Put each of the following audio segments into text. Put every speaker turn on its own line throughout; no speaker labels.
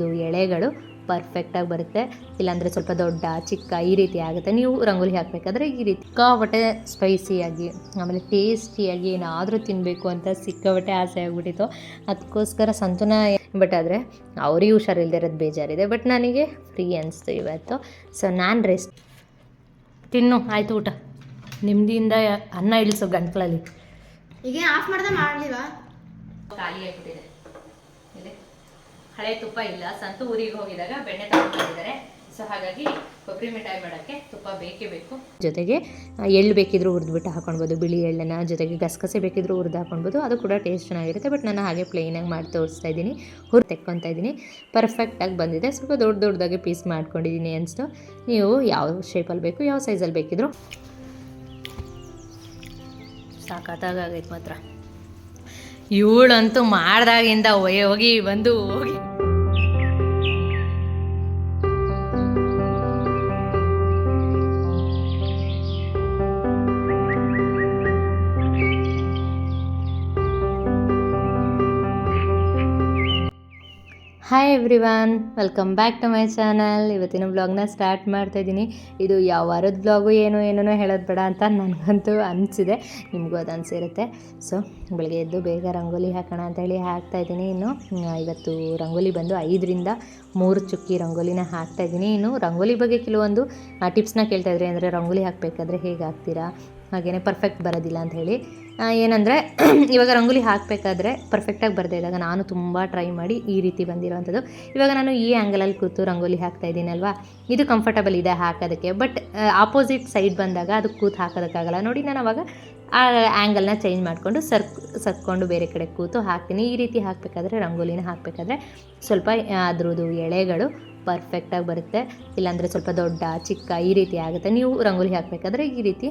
ಅದ್ರದ್ದು ಎಳೆಗಳು ಪರ್ಫೆಕ್ಟಾಗಿ ಬರುತ್ತೆ. ಇಲ್ಲಾಂದರೆ ಸ್ವಲ್ಪ ದೊಡ್ಡ ಚಿಕ್ಕ ಈ ರೀತಿ ಆಗುತ್ತೆ. ನೀವು ರಂಗೋಲಿ ಹಾಕಬೇಕಾದ್ರೆ ಈ ರೀತಿ. ಸಿಕ್ಕಾಪಟ್ಟೆ ಸ್ಪೈಸಿಯಾಗಿ ಆಮೇಲೆ ಟೇಸ್ಟಿಯಾಗಿ ಏನಾದರೂ ತಿನ್ನಬೇಕು ಅಂತ ಸಿಕ್ಕಾಪಟ್ಟೆ ಆಸೆ ಆಗಿಬಿಟ್ಟಿತ್ತು. ಅದಕ್ಕೋಸ್ಕರ ಸಂತುನ ಬಟ್ ಆದರೆ ಅವ್ರಿಗೆ ಹುಷಾರಿಲ್ಲದೆ ಇರೋದು ಬೇಜಾರಿದೆ. ಬಟ್ ನನಗೆ ಫ್ರೀ ಅನಿಸ್ತು ಇವತ್ತು. ಸೊ ನಾನು ರೆಸ್ಟ್ ತಿನ್ನು ಆಯಿತು ಊಟ. ನೆಮ್ಮದಿಯಿಂದ ಅನ್ನ ಇಳಿಸು ಗಂಟ್ಲಲ್ಲಿ.
ಈಗ ಆಫ್ ಮಾಡ್ದೆ ಮಾಡ್ಲಿವಾ?
ಖಾಲಿ ಆಗಿಬಿಟ್ಟಿದೆ. ಹಳೆ ತುಪ್ಪ ಇಲ್ಲ. ಸಂತು ಊರಿಗೆ ಹೋಗಿದಾಗ ಬೆಣ್ಣೆ ತಗೊಂಡಿದ್ದಾರೆ ಸೊ ಹಾಗಾಗಿ ಕೊಬ್ಬರಿ ಮಿಠಾಯಿ ಮಾಡೋಕ್ಕೆ ತುಪ್ಪ ಬೇಕೇ ಬೇಕು. ಜೊತೆಗೆ ಎಳ್ಳು ಬೇಕಿದ್ರೂ ಹುರಿದ್ಬಿಟ್ಟು ಹಾಕೊಳ್ಬೋದು ಬಿಳಿ ಎಳ್ಳನ್ನು ಜೊತೆಗೆ ಗಸಗಸೆ ಬೇಕಿದ್ರೂ ಹುರಿದು ಹಾಕೊಳ್ಬೋದು ಅದು ಕೂಡ ಟೇಸ್ಟ್ ಚೆನ್ನಾಗಿರುತ್ತೆ. ಬಟ್ ನಾನು ಹಾಗೆ ಪ್ಲೇನಾಗಿ ಮಾಡಿ ತೋರಿಸ್ತಾ ಇದ್ದೀನಿ. ಹುರಿದು ತೆಕ್ಕೊತಾ ಇದ್ದೀನಿ. ಪರ್ಫೆಕ್ಟಾಗಿ ಬಂದಿದೆ. ಸ್ವಲ್ಪ ದೊಡ್ಡ ದೊಡ್ಡದಾಗಿ ಪೀಸ್ ಮಾಡ್ಕೊಂಡಿದ್ದೀನಿ ಅನಿಸ್ತು. ನೀವು ಯಾವ ಶೇಪಲ್ಲಿ ಬೇಕು ಯಾವ ಸೈಜಲ್ಲಿ ಬೇಕಿದ್ರು. ಸಾಕಾಗೈತೆ ಮಾತ್ರ. ಇವಳಂತೂ ಮಾಡ್ದಾಗಿಂದ ಹೋಗಿ ಬಂದು ಹೋಗಿ. Hi everyone welcome back to my channel ಇವತ್ತಿನ ಬ್ಲಾಗ್ನ ಸ್ಟಾರ್ಟ್ ಮಾಡ್ತಾ ಇದ್ದೀನಿ ಇದು ಯಾವ ವಾರದ ಬ್ಲಾಗು ಏನು ಏನೇನೋ ಹೇಳೋದು ಬೇಡ ಅಂತ ನನಗಂತೂ ಅನಿಸಿದೆ. ನಿಮಗೂ ಅದು ಅನಿಸಿರುತ್ತೆ. ಸೊ ಬೆಳಗ್ಗೆ ಎದ್ದು ಬೇಗ ರಂಗೋಲಿ ಹಾಕೋಣ ಅಂತ ಹೇಳಿ ಹಾಕ್ತಾ ಇದ್ದೀನಿ ಇನ್ನು ಇವತ್ತು ರಂಗೋಲಿ ಬಂದು ಐದರಿಂದ ಮೂರು ಚುಕ್ಕಿ ರಂಗೋಲಿನ ಹಾಕ್ತಾ ಇದ್ದೀನಿ ಇನ್ನು, ರಂಗೋಲಿ ಬಗ್ಗೆ ಕೆಲವೊಂದು ಟಿಪ್ಸ್ನ ಕೇಳ್ತಾಯಿದ್ರಿ ಅಂದರೆ ರಂಗೋಲಿ ಹಾಕಬೇಕಾದ್ರೆ ಹೇಗೆ ಹಾಕ್ತೀರಾ? ಹಾಗೆಯೇ ಪರ್ಫೆಕ್ಟ್ ಬರೋದಿಲ್ಲ ಅಂತ ಹೇಳಿ. ಏನಂದರೆ, ಇವಾಗ ರಂಗೋಲಿ ಹಾಕಬೇಕಾದ್ರೆ ಪರ್ಫೆಕ್ಟಾಗಿ ಬರದೇ ಇದ್ದಾಗ ನಾನು ತುಂಬ ಟ್ರೈ ಮಾಡಿ ಈ ರೀತಿ ಬಂದಿರೋವಂಥದ್ದು. ಇವಾಗ ನಾನು ಈ ಆ್ಯಂಗಲಲ್ಲಿ ಕೂತು ರಂಗೋಲಿ ಹಾಕ್ತಾ ಇದ್ದೀನಲ್ವಾ ಇದು ಕಂಫರ್ಟಬಲ್ ಇದೆ ಹಾಕೋದಕ್ಕೆ. ಬಟ್ ಆಪೋಸಿಟ್ ಸೈಡ್ ಬಂದಾಗ ಅದು ಕೂತು ಹಾಕೋದಕ್ಕಾಗಲ್ಲ. ನೋಡಿ, ನಾನು ಅವಾಗ ಆ ಆ್ಯಂಗಲ್ನ ಚೇಂಜ್ ಮಾಡಿಕೊಂಡು ಸರ್, ಸರ್ಕೊಂಡು ಬೇರೆ ಕಡೆ ಕೂತು ಹಾಕ್ತೀನಿ. ಈ ರೀತಿ ಹಾಕಬೇಕಾದ್ರೆ ರಂಗೋಲಿನ ಹಾಕಬೇಕಾದ್ರೆ ಸ್ವಲ್ಪ ಅದ್ರದ್ದು ಎಳೆಗಳು ಪರ್ಫೆಕ್ಟಾಗಿ ಬರುತ್ತೆ. ಇಲ್ಲಾಂದರೆ ಸ್ವಲ್ಪ ದೊಡ್ಡ, ಚಿಕ್ಕ ಈ ರೀತಿ ಆಗುತ್ತೆ. ನೀವು ರಂಗೋಲಿ ಹಾಕಬೇಕಾದ್ರೆ ಈ ರೀತಿ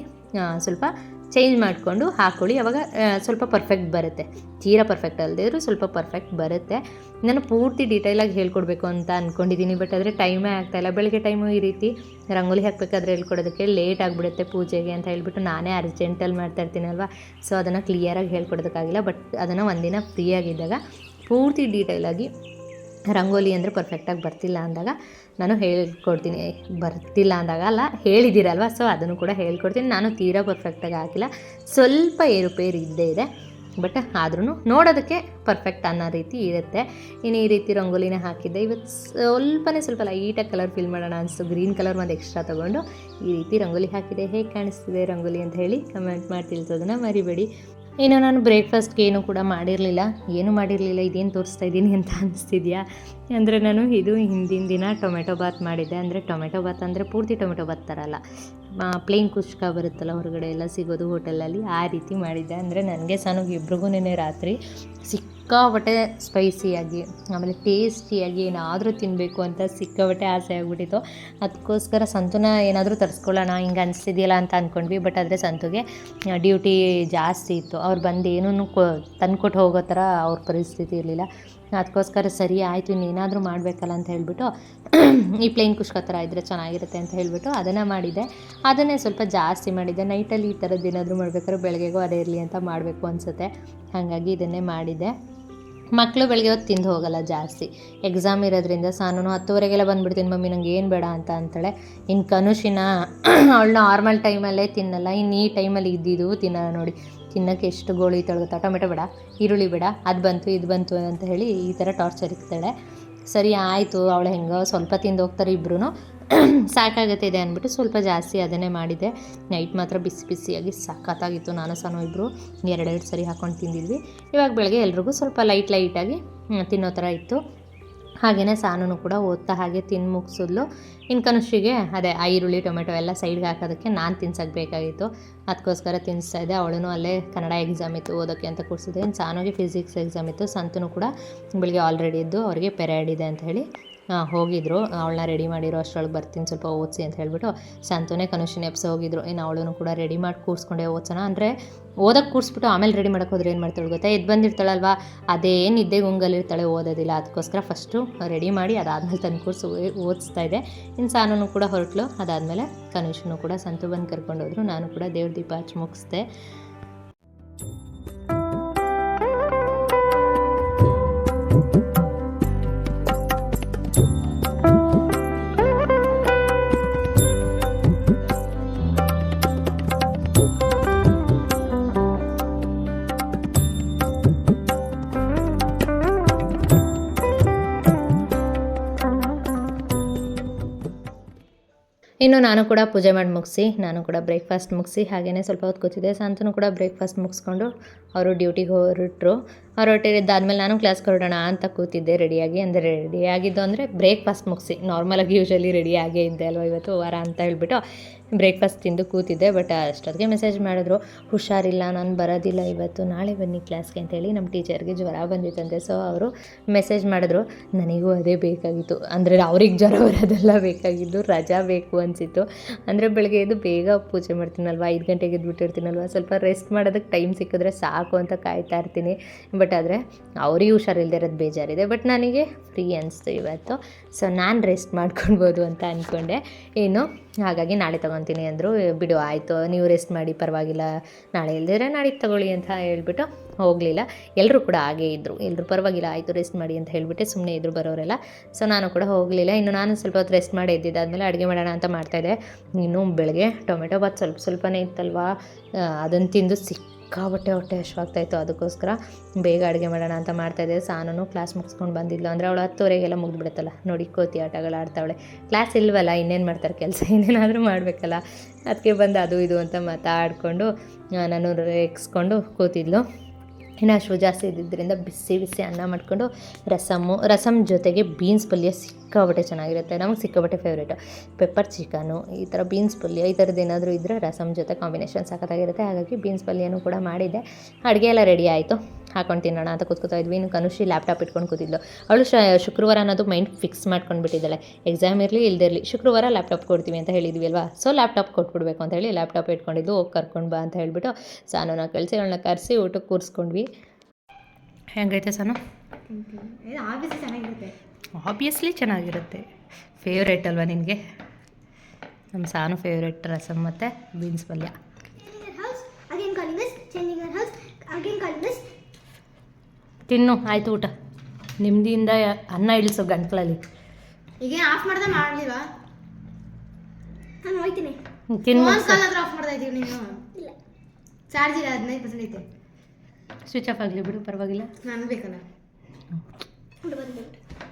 ಸ್ವಲ್ಪ ಚೇಂಜ್ ಮಾಡಿಕೊಂಡು ಹಾಕ್ಕೊಳ್ಳಿ ಅವಾಗ ಸ್ವಲ್ಪ ಪರ್ಫೆಕ್ಟ್ ಬರುತ್ತೆ. ತೀರಾ ಪರ್ಫೆಕ್ಟ್ ಅಲ್ಲದಿದ್ರೂ ಸ್ವಲ್ಪ ಪರ್ಫೆಕ್ಟ್ ಬರುತ್ತೆ. ನಾನು ಪೂರ್ತಿ ಡೀಟೇಲಾಗಿ ಹೇಳ್ಕೊಡ್ಬೇಕು ಅಂತ ಅಂದ್ಕೊಂಡಿದ್ದೀನಿ ಬಟ್ ಆದರೆ ಟೈಮೇ ಆಗ್ತಾಯಿಲ್ಲ ಬೆಳಗ್ಗೆ ಟೈಮು ಈ ರೀತಿ ರಂಗೋಲಿ ಹಾಕಬೇಕಾದ್ರೆ ಹೇಳ್ಕೊಡೋದಕ್ಕೆ ಲೇಟ್ ಆಗಿಬಿಡುತ್ತೆ ಪೂಜೆಗೆ ಅಂತ ಹೇಳ್ಬಿಟ್ಟು ನಾನೇ ಅರ್ಜೆಂಟಲ್ಲಿ ಮಾಡ್ತಾ ಇರ್ತೀನಲ್ವ? ಸೊ ಅದನ್ನು ಕ್ಲಿಯರಾಗಿ ಹೇಳ್ಕೊಡೋದಕ್ಕಾಗಿಲ್ಲ. ಬಟ್ ಅದನ್ನು ಒಂದಿನ ಫ್ರೀಯಾಗಿದ್ದಾಗ ಪೂರ್ತಿ ಡೀಟೇಲಾಗಿ ರಂಗೋಲಿ ಅಂದರೆ ಪರ್ಫೆಕ್ಟಾಗಿ ಬರ್ತಿಲ್ಲ ಅಂದಾಗ ನಾನು ಹೇಳ್ಕೊಡ್ತೀನಿ. ಬರ್ತಿಲ್ಲ ಅಂದಾಗ ಅಲ್ಲ, ಹೇಳಿದ್ದೀರಲ್ವ? ಸೊ ಅದನ್ನು ಕೂಡ ಹೇಳ್ಕೊಡ್ತೀನಿ. ನಾನು ತೀರಾ ಪರ್ಫೆಕ್ಟಾಗಿ ಹಾಕಿಲ್ಲ. ಸ್ವಲ್ಪ ಏರುಪೇರು ಇದ್ದೇ ಇದೆ. ಬಟ್ ಆದ್ರೂ ನೋಡೋದಕ್ಕೆ ಪರ್ಫೆಕ್ಟ್ ಅನ್ನೋ ರೀತಿ ಇರುತ್ತೆ. ಇನ್ನು ಈ ರೀತಿ ರಂಗೋಲಿನ ಹಾಕಿದ್ದೆ. ಇವತ್ತು ಸ್ವಲ್ಪನೇ ಸ್ವಲ್ಪ ಲೈಟಾಗಿ ಕಲರ್ ಫಿಲ್ ಮಾಡೋಣ ಅನಿಸ್ತು. ಗ್ರೀನ್ ಕಲರ್ ಒಂದು ಎಕ್ಸ್ಟ್ರಾ ತೊಗೊಂಡು ಈ ರೀತಿ ರಂಗೋಲಿ ಹಾಕಿದೆ. ಹೇಗೆ ಕಾಣಿಸ್ತಿದೆ ರಂಗೋಲಿ ಅಂತ ಹೇಳಿ ಕಮೆಂಟ್ ಮಾಡಿ ತಿಳಿಸೋದನ್ನ ಮರಿಬೇಡಿ. ಇನ್ನು ನಾನು ಬ್ರೇಕ್ಫಾಸ್ಟ್ಗೆ ಏನು ಕೂಡ ಮಾಡಿರಲಿಲ್ಲ. ಏನು ಮಾಡಿರಲಿಲ್ಲ, ಇದೇನು ತೋರಿಸ್ತಾ ಇದ್ದೀನಿ ಅಂತ ಅನಿಸ್ತಿದ್ಯಾ? ಅಂದರೆ ನಾನು ಇದು ಹಿಂದಿನ ದಿನ ಟೊಮೆಟೊ ಬಾತ್ ಮಾಡಿದ್ದೆ. ಅಂದರೆ ಟೊಮೆಟೊ ಬಾತ್ ಅಂದರೆ ಪೂರ್ತಿ ಟೊಮೆಟೊ ಬಾತ್ ಥರಲ್ಲ ಪ್ಲೇನ್ ಕುಷ್ಕ ಬರುತ್ತಲ್ಲ ಹೊರಗಡೆ ಎಲ್ಲ ಸಿಗೋದು ಹೋಟೆಲಲ್ಲಿ, ಆ ರೀತಿ ಮಾಡಿದ್ದೆ. ಅಂದರೆ ನನಗೆ ಸಣ್ಣ ಇಬ್ರಿಗೂ ರಾತ್ರಿ ಸಿಕ್ಕಾಪಟ್ಟೆ ಸ್ಪೈಸಿಯಾಗಿ ಆಮೇಲೆ ಟೇಸ್ಟಿಯಾಗಿ ಏನಾದರೂ ತಿನ್ನಬೇಕು ಅಂತ ಸಿಕ್ಕಾಪಟ್ಟೆ ಆಸೆ ಆಗಿಬಿಟ್ಟಿತ್ತು. ಅದಕ್ಕೋಸ್ಕರ ಸಂತುನ ಏನಾದರೂ ತರಿಸ್ಕೊಳ್ಳೋಣ, ಹಿಂಗೆ ಅನಿಸ್ತಿದೆಯಲ್ಲ ಅಂತ ಅಂದ್ಕೊಂಡ್ವಿ ಬಟ್ ಆದರೆ ಸಂತುಗೆ ಡ್ಯೂಟಿ ಜಾಸ್ತಿ ಇತ್ತು. ಅವ್ರು ಬಂದು ಏನೂ ಕೊ, ತಂದುಕೊಟ್ಟು ಹೋಗೋ ಥರ ಅವ್ರ ಪರಿಸ್ಥಿತಿ ಇರಲಿಲ್ಲ. ಅದಕ್ಕೋಸ್ಕರ ಸರಿ ಆಯಿತು, ಇನ್ನೇನಾದರೂ ಮಾಡಬೇಕಲ್ಲ ಅಂತ ಹೇಳ್ಬಿಟ್ಟು ಈ ಪ್ಲೇನ್ ಕುಷ್ಕ ಥರ ಇದ್ದರೆ ಚೆನ್ನಾಗಿರುತ್ತೆ ಅಂತ ಹೇಳ್ಬಿಟ್ಟು ಅದನ್ನು ಮಾಡಿದ್ದೆ ಅದನ್ನೇ ಸ್ವಲ್ಪ ಜಾಸ್ತಿ ಮಾಡಿದ್ದೆ ನೈಟಲ್ಲಿ ಈ ಥರದ್ದು ಏನಾದರೂ ಮಾಡಬೇಕಾದ್ರೆ ಬೆಳಗ್ಗೆಗೂ ಅದೇ ಇರಲಿ ಅಂತ ಮಾಡಬೇಕು ಅನಿಸುತ್ತೆ. ಹಾಗಾಗಿ ಇದನ್ನೇ ಮಾಡಿದ್ದೆ ಮಕ್ಕಳು ಬೆಳಗ್ಗೆ ಹೊತ್ತು ತಿಂದು ಹೋಗಲ್ಲ ಜಾಸ್ತಿ. ಎಕ್ಸಾಮ್ ಇರೋದ್ರಿಂದ ಸಾನು ಹತ್ತುವರೆಗೆಲ್ಲ ಬಂದುಬಿಡ್ತೀನಿ, ಮಮ್ಮಿ ನಂಗೆ ಏನು ಬೇಡ ಅಂತ ಅಂತಾಳೆ. ಇನ್ನು ಕನುಷಿನ ಅವಳು ನಾರ್ಮಲ್ ಟೈಮಲ್ಲೇ ತಿನ್ನಲ್ಲ ಇನ್ನು ಈ ಟೈಮಲ್ಲಿ ಇದ್ದಿದ್ದು ತಿನ್ನಲ್ಲ ನೋಡಿ. ತಿನ್ನೋಕ್ಕೆ ಎಷ್ಟು ಗೋಳಿ ತೊಳಗುತ್ತಾ ಟೊಮೆಟೊ ಬೇಡ, ಈರುಳ್ಳಿ ಬೇಡ, ಅದು ಬಂತು, ಇದು ಬಂತು ಅಂತ ಹೇಳಿ ಈ ಥರ ಟಾರ್ಚರ್ ಇರ್ತಾಳೆ ಸರಿ, ಆಯಿತು, ಅವಳು ಹೆಂಗೋ ಸ್ವಲ್ಪ ತಿಂದು ಹೋಗ್ತಾರೆ ಇಬ್ಬರೂ ಸಾಕಾಗತ್ತೆ ಇದೆ ಅಂದ್ಬಿಟ್ಟು ಸ್ವಲ್ಪ ಜಾಸ್ತಿ ಅದನ್ನೇ ಮಾಡಿದ್ದೆ ನೈಟ್ ಮಾತ್ರ ಬಿಸಿ ಬಿಸಿಯಾಗಿ ಸಖತ್ತಾಗಿತ್ತು ನಾನು ಸಹ ಇಬ್ಬರು ಎರಡೆರಡು ಸರಿ ಹಾಕ್ಕೊಂಡು ತಿಂದಿದ್ವಿ. ಇವಾಗ ಬೆಳಗ್ಗೆ ಎಲ್ರಿಗೂ ಸ್ವಲ್ಪ ಲೈಟ್ ಲೈಟಾಗಿ ತಿನ್ನೋ ಥರ ಇತ್ತು. ಹಾಗೆಯೇ ಸಾನೂ ಕೂಡ ಓದ್ತಾ ಹಾಗೆ ತಿಂದು ಮುಗಿಸಿದ್ಲು. ಇನ್ನು ಕನುಷ್ಠಿಗೆ ಅದೇ ಆ ಈರುಳ್ಳಿ, ಟೊಮೆಟೊ ಎಲ್ಲ ಸೈಡ್ಗೆ ಹಾಕೋದಕ್ಕೆ ನಾನು ತಿನ್ಸಕ್ಕೆ ಬೇಕಾಗಿತ್ತು. ಅದಕ್ಕೋಸ್ಕರ ತಿನ್ನಿಸ್ತಾ ಇದ್ದೆ. ಅವಳು ಅಲ್ಲೇ ಕನ್ನಡ ಎಕ್ಸಾಮ್ ಇತ್ತು, ಓದೋಕ್ಕೆ ಅಂತ ಕೂರಿಸಿದೆ ಇನ್ನು ಸಾನುಗೆ ಫಿಸಿಕ್ಸ್ ಎಕ್ಸಾಮ್ ಇತ್ತು. ಸಂತೂ ಕೂಡ ಬೆಳಿಗ್ಗೆ ಆಲ್ರೆಡಿ ಇದ್ದು ಅವರಿಗೆ ಪೆರೇಡ್ ಇದೆ ಅಂತ ಹೇಳಿ ಹೋಗಿದ್ರು. ಅವಳನ್ನ ರೆಡಿ ಮಾಡಿರೋ ಅಷ್ಟರೊಳಗೆ ಬರ್ತೀನಿ ಸ್ವಲ್ಪ ಓದಿಸಿ ಅಂತ ಹೇಳಿಬಿಟ್ಟು ಸಂತೋನೇ ಕನುಷನ್ ಎಪ್ಸ ಹೋಗಿದ್ರು. ಇನ್ನು ಅವಳನ್ನು ಕೂಡ ರೆಡಿ ಮಾಡಿ ಕೂರಿಸ್ಕೊಂಡೆ ಓದ್ಸೋಣ. ಅಂದರೆ ಓದಕ್ಕೆ ಕೂರಿಸ್ಬಿಟ್ಟು ಆಮೇಲೆ ರೆಡಿ ಮಾಡೋಕೆ ಹೋದ್ರೆ ಏನು ಮಾಡ್ತಾಳೆ ಗೊತ್ತಾ? ಎದ್ದು ಬಂದಿರ್ತಾಳಲ್ವಾ? ಅದೇ ನಿದ್ದೆ ಗುಂಗಲ್ಲಿರ್ತಾಳೆ ಓದೋದಿಲ್ಲ. ಅದಕ್ಕೋಸ್ಕರ ಫಸ್ಟು ರೆಡಿ ಮಾಡಿ ಅದಾದಮೇಲೆ ತಂದು ಕೂರಿಸಿ, ಓದಿಸ್ತಾ ಇದೆ. ಇನ್ನು ಸಾನು ಕೂಡ ಹೊರಟ್ಲು. ಅದಾದಮೇಲೆ ಕನುಷನು ಕೂಡ ಸಂತು ಬಂದು ಕರ್ಕೊಂಡು ಹೋದ್ರು ನಾನು ಕೂಡ ದೇವ್ರ ದೀಪ ಹಚ್ಚಿ ಮುಗಿಸ್ದೆ. ಇನ್ನು ನಾನು ಕೂಡ ಪೂಜೆ ಮಾಡಿ ಮುಗಿಸಿ, ನಾನು ಕೂಡ ಬ್ರೇಕ್ಫಾಸ್ಟ್ ಮುಗಿಸಿ ಹಾಗೆಯೇ ಸ್ವಲ್ಪ ಹೊತ್ತು ಕೂತಿದ್ದೆ. ಸಂತನು ಕೂಡ ಬ್ರೇಕ್ಫಾಸ್ಟ್ ಮುಗಿಸ್ಕೊಂಡು ಅವರು ಡ್ಯೂಟಿಗೆ ಹೊರಟರು. ಹೊರಟಿದ್ದಾದ್ಮೇಲೆ ನಾನು ಕ್ಲಾಸ್ಗೆ ಹೊರಡೋಣ ಅಂತ ಕೂತಿದ್ದೆ ರೆಡಿಯಾಗಿ ಅಂದರೆ ರೆಡಿಯಾಗಿದ್ದು ಅಂದರೆ ಬ್ರೇಕ್ಫಾಸ್ಟ್ ಮುಗಿಸಿ. ನಾರ್ಮಲಾಗಿ ಯೂಶಲಿ ರೆಡಿ ಆಗೇ ಇದ್ದೆ ಅಲ್ವಾ ಇವತ್ತು ವಾರ ಅಂತ ಹೇಳ್ಬಿಟ್ಟು ಬ್ರೇಕ್ಫಾಸ್ಟ್ ತಿಂದು ಕೂತಿದ್ದೆ. ಬಟ್ ಅಷ್ಟೊತ್ತಿಗೆ ಮೆಸೇಜ್ ಮಾಡಿದ್ರು, ಹುಷಾರಿಲ್ಲ, ನಾನು ಬರೋದಿಲ್ಲ ಇವತ್ತು. ನಾಳೆ ಬನ್ನಿ ಕ್ಲಾಸ್ಗೆ ಅಂತೇಳಿ ನಮ್ಮ ಟೀಚರ್ಗೆ ಜ್ವರ ಬಂದಿತ್ತಂತೆ. ಸೊ ಅವರು ಮೆಸೇಜ್ ಮಾಡಿದ್ರು, ನನಗೂ ಅದೇ ಬೇಕಾಗಿತ್ತು. ಅಂದರೆ ಅವ್ರಿಗೆ ಜ್ವರ ಬರೋದೆಲ್ಲ ಬೇಕಾಗಿದ್ದು, ರಜಾ ಬೇಕು ಅನಿಸಿತ್ತು. ಅಂದರೆ ಬೆಳಗ್ಗೆ ಎದ್ದು ಬೇಗ ಪೂಜೆ ಮಾಡ್ತೀನಲ್ವ? ಐದು ಗಂಟೆಗೆ ಎದ್ಬಿಟ್ಟಿರ್ತೀನಲ್ವ? ಸ್ವಲ್ಪ ರೆಸ್ಟ್ ಮಾಡೋದಕ್ಕೆ ಟೈಮ್ ಸಿಕ್ಕಿದ್ರೆ ಸಾಕು ಅಂತ ಕಾಯ್ತಾ ಇರ್ತೀನಿ. ಬಟ್ ಆದರೆ ಅವ್ರಿಗೆ ಹುಷಾರಿಲ್ಲದೆ ಇರೋದು ಬೇಜಾರಿದೆ. ಬಟ್ ನನಗೆ ಫ್ರೀ ಅನಿಸ್ತು ಇವತ್ತು. ಸೊ ನಾನು ರೆಸ್ಟ್ ಮಾಡ್ಕೊಳ್ಬೋದು ಅಂತ ಅಂದ್ಕೊಂಡೆ ಏನು, ಹಾಗಾಗಿ ನಾಳೆ ತೊಗೊತೀನಿ ಅಂದರು ಬಿಡು, ಆಯಿತು, ನೀವು ರೆಸ್ಟ್ ಮಾಡಿ, ಪರವಾಗಿಲ್ಲ, ನಾಳೆ ಇಲ್ದಿದ್ರೆ ನಾಳೆ ತಗೊಳ್ಳಿ ಅಂತ ಹೇಳ್ಬಿಟ್ಟು ಹೋಗಲಿಲ್ಲ. ಎಲ್ಲರೂ ಕೂಡ ಹಾಗೇ ಇದ್ದರು ಎಲ್ಲರೂ ಪರವಾಗಿಲ್ಲ, ಆಯಿತು ರೆಸ್ಟ್ ಮಾಡಿ ಅಂತ ಹೇಳಿಬಿಟ್ಟು ಸುಮ್ಮನೆ ಇದ್ರು ಬರೋರೆಲ್ಲ. ಸೊ ನಾನು ಕೂಡ ಹೋಗಲಿಲ್ಲ. ಇನ್ನು ನಾನು ಸ್ವಲ್ಪ ಹೊತ್ತು ರೆಸ್ಟ್ ಮಾಡಿ ಎದ್ದಿದ್ದಾದಮೇಲೆ ಅಡುಗೆ ಮಾಡೋಣ ಅಂತ ಮಾಡ್ತಾಯಿದ್ದೆ ಇನ್ನು ಬೆಳಗ್ಗೆ ಟೊಮೆಟೊ ಬಾತ್ ಸ್ವಲ್ಪ ಸ್ವಲ್ಪನೇ ಇತ್ತಲ್ವಾ? ಅದನ್ನು ತಿಂದು ಸಿಕ್ಕಾಬಟ್ಟೆ ಹೊಟ್ಟೆ ಹಶ್ವಾಗ್ತಾಯಿತ್ತು ಅದಕ್ಕೋಸ್ಕರ ಬೇಗ ಅಡುಗೆ ಮಾಡೋಣ ಅಂತ ಮಾಡ್ತಾಯಿದ್ದೆ ಸಾನೂ ಕ್ಲಾಸ್ ಮುಗಿಸ್ಕೊಂಡು ಬಂದಿದ್ಲು. ಅಂದರೆ ಅವಳು ಹತ್ತುವರೆಗೆಲ್ಲ ಮುಗಿದ್ಬಿಡುತ್ತಲ್ಲ. ನೋಡಿ ಕೋತಿ ಆಟಗಳು ಆಡ್ತಾವಳೆ. ಕ್ಲಾಸ್ ಇಲ್ವಲ್ಲ, ಇನ್ನೇನು ಮಾಡ್ತಾರೆ ಕೆಲಸ? ಇನ್ನೇನಾದರೂ ಮಾಡಬೇಕಲ್ಲ. ಅದಕ್ಕೆ ಬಂದು ಅದು ಇದು ಅಂತ ಮಾತಾಡಿಕೊಂಡು ನಾನು ರೇಗಿಸ್ಕೊಂಡು ಕೂತಿದ್ಲು. ಇನ್ನು ಅಷ್ಟು ಜಾಸ್ತಿ ಇದ್ದಿದ್ದರಿಂದ ಬಿಸಿ ಬಿಸಿ ಅನ್ನ ಮಾಡಿಕೊಂಡು ರಸಮ್ಮು ರಸಮ್ ಜೊತೆಗೆ ಬೀನ್ಸ್ ಪಲ್ಯ ಸಿಕ್ಕಾಬಟ್ಟೆ ಚೆನ್ನಾಗಿರುತ್ತೆ. ನಮಗೆ ಸಿಕ್ಕಾಬಟ್ಟೆ ಫೇವ್ರೇಟು ಪೆಪ್ಪರ್ ಚಿಕನು ಈ ಥರ ಬೀನ್ಸ್ ಪಲ್ಯ, ಈ ಥರದ್ದು ಏನಾದರೂ ಇದ್ದರೆ ರಸಮ್ ಜೊತೆ ಕಾಂಬಿನೇಷನ್ ಸಖತ್ತಾಗಿರುತ್ತೆ. ಹಾಗಾಗಿ ಬೀನ್ಸ್ ಪಲ್ಯನೂ ಕೂಡ ಮಾಡಿದ್ದೆ. ಅಡುಗೆ ಎಲ್ಲ ರೆಡಿ ಆಯಿತು. ಹಾಕೊಂಡು ತಿನ್ನೋಣ ಅಂತ ಕೂತ್ಕೊತಾ ಇದ್ವಿ. ಇನ್ನು ಕನುಷಿ ಲ್ಯಾಪ್ಟಾಪ್ ಇಟ್ಕೊಂಡು ಕೂತಿದ್ಲು. ಅವಳು ಶ ಶುಕ್ರವಾರ ಅನ್ನೋದು ಮೈಂಡ್ ಫಿಕ್ಸ್ ಮಾಡ್ಕೊಂಡು ಬಿಟ್ಟಿದ್ದಾಳೆ ಎಕ್ಸಾಮ್ ಇರಲಿ ಇಲ್ಲದಿರಲಿ ಶುಕ್ರವಾರ ಲ್ಯಾಪ್ಟಾಪ್ ಕೊಡ್ತೀವಿ ಅಂತ ಹೇಳಿದ್ವಿ ಅಲ್ವಾ? ಸೊ ಲ್ಯಾಪ್ಟಾಪ್ ಕೊಟ್ಬಿಡ್ಬೇಕು ಅಂತ ಹೇಳಿ ಲ್ಯಾಪ್ಟಾಪ್ ಇಟ್ಕೊಂಡಿದ್ದು ಹೋಗಿ ಕರ್ಕೊಂಡು ಬಾ ಅಂತ ಹೇಳಿಬಿಟ್ಟು ಸಾನೋನ ಕಳಿಸಿ ಅವಳನ್ನ ಕರೆಸಿ ಊಟಕ್ಕೆ ಕೂರಿಸ್ಕೊಂಡ್ವಿ. ಹೆಂಗೈತೆ ಸಾನು?
ಚೆನ್ನಾಗಿರುತ್ತೆ.
ಆಬ್ವಿಯಸ್ಲಿ ಚೆನ್ನಾಗಿರುತ್ತೆ. ಫೇವ್ರೇಟ್ ಅಲ್ವಾ ನಿನಗೆ? ನಮ್ಮ ಸಾನು ಫೇವ್ರೇಟ್ ರಸಮ್ ಮತ್ತು ಬೀನ್ಸ್ ಪಲ್ಯ. ತಿನ್ನು ಆಯ್ತು ಊಟ. ನೆಮ್ಮದಿಯಿಂದ ಅನ್ನ ಇಳಿಸು ಗಂಟ್ಲಲ್ಲಿ.
ಈಗ ಆಫ್ ಮಾಡ್ದೆ ಮಾಡ್ಲಿವಾ ನಾನು ಹೋಯ್ತೀನಿ.
ತಿನ್ನು
ಆಫ್ ಮಾಡ್ತಾ ಇದೀವಿ ನೀನು. ಇಲ್ಲ. ಚಾರ್ಜ್ ಇಲ್ಲ ಹದಿನೈದು ಪರ್ಸೆಂಟ್ ಐತೆ.
ಸ್ವಿಚ್ ಆಫ್ ಆಗಲಿ ಬಿಡು ಪರವಾಗಿಲ್ಲ.
ನಾನು ಬೇಕಲ್ಲ.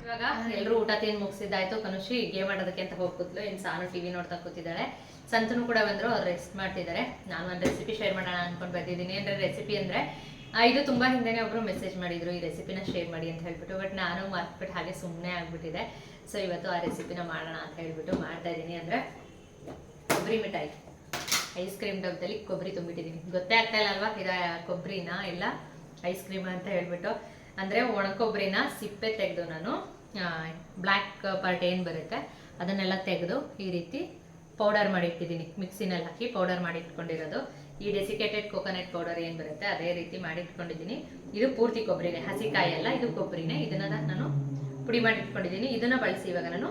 ಇವಾಗ ಎಲ್ಲರೂ ಊಟ ತಿಂದು ಮುಗಿಸಿದ್ದಾಯ್ತು. ಕನುಷಿ ಗೇಮ್ ಆಡೋದಕ್ಕೆ ಅಂತ ಹೋಗಿ ಕೂತ್ಲು. ಇನ್ನು ಸಾನು ಟಿವಿ ನೋಡ್ತಾ ಕೂತಿದ್ದಾಳೆ. ಸಂತನು ಕೂಡ ಬಂದ್ರು ಅವ್ರು ರೆಸ್ಟ್ ಮಾಡ್ತಿದ್ದಾರೆ. ನಾನು ಒಂದು ರೆಸಿಪಿ ಶೇರ್ ಮಾಡೋಣ ಅನ್ಕೊಂಡು ಬಂದಿದ್ದೀನಿ. ಅಂದರೆ ರೆಸಿಪಿ ಅಂದರೆ ಇದು ತುಂಬಾ ಹಿಂದೆನೇ ಒಬ್ರು ಮೆಸೇಜ್ ಮಾಡಿದ್ರು, ಈ ರೆಸಿಪಿನ ಶೇರ್ ಮಾಡಿ ಅಂತ ಹೇಳ್ಬಿಟ್ಟು ಬಟ್ ನಾನು ಮರ್ತ್ಬಿಟ್ಟು ಹಾಗೆ ಸುಮ್ಮನೆ ಆಗ್ಬಿಟ್ಟಿದೆ. ಸೊ ಇವತ್ತು ಆ ರೆಸಿಪಿನ ಮಾಡೋಣ ಅಂತ ಹೇಳ್ಬಿಟ್ಟು ಮಾಡ್ತಾ ಇದ್ದೀನಿ ಅಂದ್ರೆ ಕೊಬ್ಬರಿ ಮಿಠಾಯಿ. ಐಸ್ ಕ್ರೀಮ್ ಡಬ್ಬದಲ್ಲಿ ಕೊಬ್ಬರಿ ತುಂಬಿಟ್ಟಿದ್ದೀನಿ ಗೊತ್ತೇ ಆಗ್ತಾ ಇಲ್ಲ ಅಲ್ವಾ? ಇದ ಕೊಬ್ಬರಿನ ಇಲ್ಲ ಐಸ್ ಕ್ರೀಮ್ ಅಂತ ಹೇಳ್ಬಿಟ್ಟು. ಅಂದ್ರೆ ಒಣ ಕೊಬ್ಬರಿನ ಸಿಪ್ಪೆ ತೆಗೆದು ನಾನು ಬ್ಲ್ಯಾಕ್ ಪಾರ್ಟ್ ಏನ್ ಬರುತ್ತೆ, ಅದನ್ನೆಲ್ಲ ತೆಗೆದು ಈ ರೀತಿ ಪೌಡರ್ ಮಾಡಿ ಇಟ್ಟಿದ್ದೀನಿ ಮಿಕ್ಸಿನಲ್ಲಿ ಹಾಕಿ ಪೌಡರ್ ಮಾಡಿ ಇಟ್ಕೊಂಡಿರೋದು ಈ ಡೆಸಿಕೇಟೆಡ್ ಕೋಕೋನಟ್ ಪೌಡರ್ ಏನು ಬರುತ್ತೆ, ಅದೇ ರೀತಿ ಮಾಡಿ ಇಟ್ಕೊಂಡಿದ್ದೀನಿ ಇದು ಪೂರ್ತಿ ಕೊಬ್ಬರಿನೇ ಹಸಿಕಾಯಿ ಅಲ್ಲ, ಇದು ಕೊಬ್ಬರಿನೇ. ಇದನ್ನ ನಾನು ಪುಡಿ ಮಾಡಿ ಇಟ್ಕೊಂಡಿದ್ದೀನಿ ಇದನ್ನ ಬಳಸಿ ಇವಾಗ ನಾನು